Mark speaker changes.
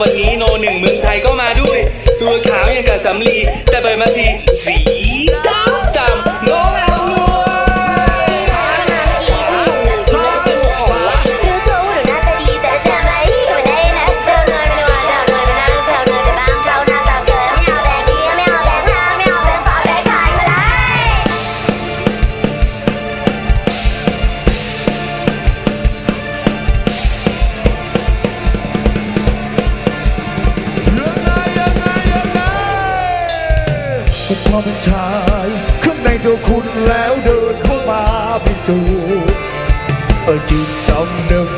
Speaker 1: วันนี้โนหนึ่งเมืองไทยก็มาด้วยตัวขาวอย่างกับสำลีแต่เปิดมาทีสี อ
Speaker 2: เป็น
Speaker 3: ชายข้างในตัวคุณแล้วเดินเข้ามาพิสูจน์จิตจำหนึ่ง